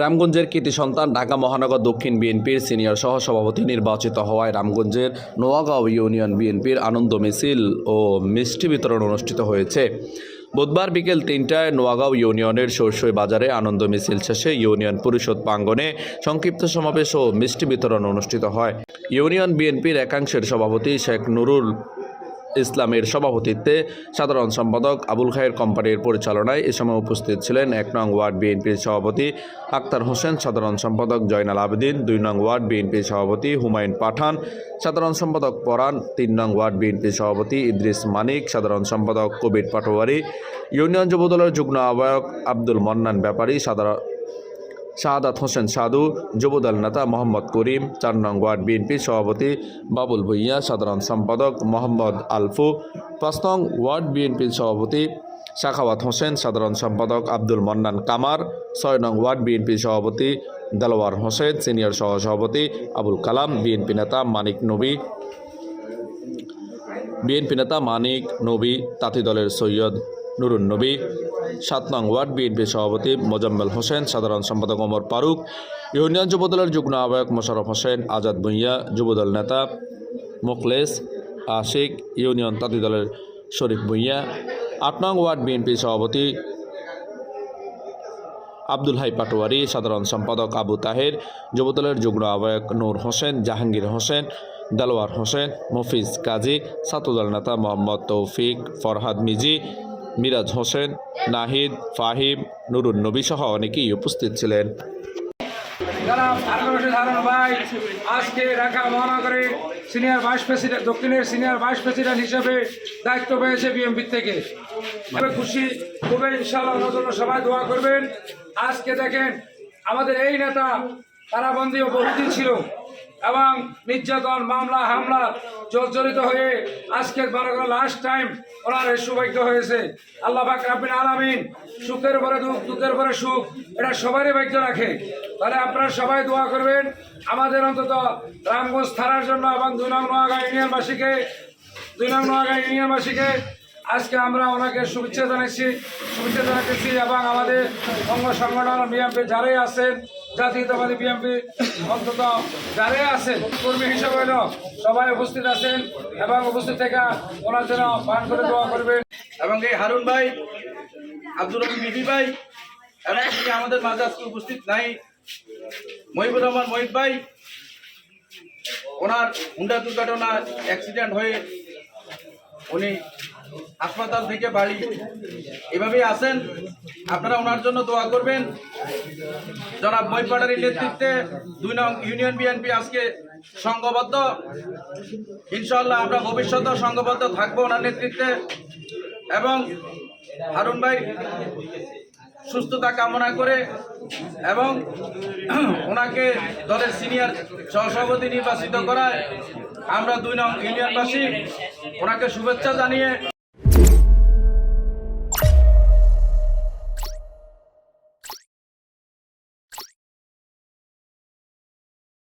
রামগঞ্জের কৃতি সন্তান ঢাকা মহানগর দক্ষিণ বিএনপির সিনিয়র সহসভাপতি নির্বাচিত হওয়ায় রামগঞ্জের নোয়াগাঁও ইউনিয়ন বিএনপির আনন্দ মিছিল ও মিষ্টি বিতরণ অনুষ্ঠিত হয়েছে। বুধবার বিকেল তিনটায় নোয়াগাঁও ইউনিয়নের সরসই বাজারে আনন্দ মিছিল শেষে ইউনিয়ন পরিষদ প্রাঙ্গণে সংক্ষিপ্ত সমাবেশ ও মিষ্টি বিতরণ অনুষ্ঠিত হয়। ইউনিয়ন বিএনপির একাংশের সভাপতি শেখ নুরুল ইসলামের সভাপতিত্বে সাধারণ সম্পাদক আবুল খায়ের কোম্পানির পরিচালনায় এ সময় উপস্থিত ছিলেন এক নং ওয়ার্ড বিএনপির সভাপতি আক্তার হোসেন, সাধারণ সম্পাদক জয়নাল আবেদিন, দুই নং ওয়ার্ড বিএনপির সভাপতি হুমায়ুন পাঠান, সাধারণ সম্পাদক পরাণ তিন নং ওয়ার্ড বিএনপির সভাপতি ইদ্রিস মানিক, সাধারণ সম্পাদক কবির পাটোয়ারি, ইউনিয়ন যুবদলের যুগ্ম আহ্বায়ক আব্দুল মন্নান ব্যাপারী, সাধারণ শাহাদাত হোসেন সাধু, যুবদল নেতা মোহাম্মদ করিম, চার নং ওয়ার্ড বিএনপি সভাপতি বাবুল ভুইয়া, সাধারণ সম্পাদক মোহাম্মদ আলফু, পাঁচ নং ওয়ার্ড বিএনপির সভাপতি শাখাওয়াত হোসেন, সাধারণ সম্পাদক আব্দুল মন্নান কামার, ছয় নং ওয়ার্ড বিএনপি সভাপতি দেলোয়ার হোসেন, সিনিয়র সহসভাপতি আবুল কালাম, বিএনপি নেতা মানিক নবী। বিএনপি নেতা মানিক নবী, তাঁতি দলের সৈয়দ নুরুন নবী। সাত নং ওয়ার্ড বিএনপি সভাপতি মোজাম্মেল হোসেন, সাধারণ সম্পাদক ওমর ফারুক, ইউনিয়ন যুবদলের যুগ্ম আহ্বায়ক মোশারফ হোসেন, আজাদ ভুঁইয়া, যুবদল নেতা মোখলেস, আশিক, ইউনিয়ন তাঁতি দলের শরীফ ভুঁইয়া। আট নং ওয়ার্ড বিএনপি সভাপতি আব্দুল হাই পাটোয়ারি, সাধারণ সম্পাদক আবু তাহের, যুবদলের যুগ্ম আহ্বায়ক নূর হোসেন, জাহাঙ্গীর হোসেন, দেলোয়ার হোসেন, মফিজ কাজী, ছাত্রদল নেতা মোহাম্মদ তৌফিক ফরহাদ মিজি মিরাজ হোসেন, নাহিদ, ফাহিম, নুরুন নবী সহ অনেকেই উপস্থিত ছিলেন। ভাই, আজকে ঢাকা মহানগরে সিনিয়র ভাইস প্রেসিডেন্ট, দক্ষিণের সিনিয়র ভাইস প্রেসিডেন্ট হিসেবে দায়িত্ব পেয়েছে বিএমপি থেকে। খুশি, খুবই ইনশাআল্লাহ ওনার জন্য সবাই দোয়া করবেন। আজকে দেখেন, আমাদের এই নেতা কারাবন্দি ও বহুদিন ছিল। এবং নির্যাতন, মামলা, হামলা জর্জরিত হয়ে আজকের মনে করেন লাস্ট টাইম ওনার সৌভাগ্য হয়েছে। আল্লাহ পাক রাব্বিল আলামিন সুখের পরে দুঃখ দুঃখের পরে সুখ, এটা সবারই ভাগ্য রাখে। তাহলে আপনারা সবাই দোয়া করবেন, আমাদের অন্তত রামগঞ্জ থানার জন্য এবং দুই নং নোয়াগা ইউনিয়নবাসীকে, দুই নং নোয়াগা ইউনিয়নবাসীকে আজকে আমরা ওনাকে শুভেচ্ছা জানাচ্ছি, শুভেচ্ছা জানাতেছি এবং আমাদের অঙ্গ সংগঠন বিএমপি যারাই আছেন জাতীয়তাবাদী বিএমপি অন্তত যারাই আছেন, কর্মী হিসেবে সবাই উপস্থিত আছেন এবং উপস্থিত থেকে ওনার জন্য পান করে দোয়া করবেন। এবং এই হারুন ভাই, আব্দুর রহিম বিবি ভাই এবং আমাদের মাঝে আজকে উপস্থিত নাই। মহিবুর রহমান মহিব ভাই, ওনার হুন্ডা দুর্ঘটনা অ্যাক্সিডেন্ট হয়ে উনি হাসপাতাল থেকে বাড়ি। এভাবেই আসেন আপনারা ওনার জন্য দোয়া করবেন। জনাব মহিপাড়ারির নেতৃত্বে দুই নং ইউনিয়ন বিএনপি আজকে সংঘবদ্ধ। ইনশাল্লাহ আমরা ভবিষ্যতেও সংঘবদ্ধ থাকব ওনার নেতৃত্বে। এবং হারুন ভাই সুস্থতা কামনা করে এবং ওনাকে দলের সিনিয়র সহসভাপতি নির্বাচিত করায় আমরা দুই নং ইউনিয়নবাসী ওনাকে শুভেচ্ছা জানিয়ে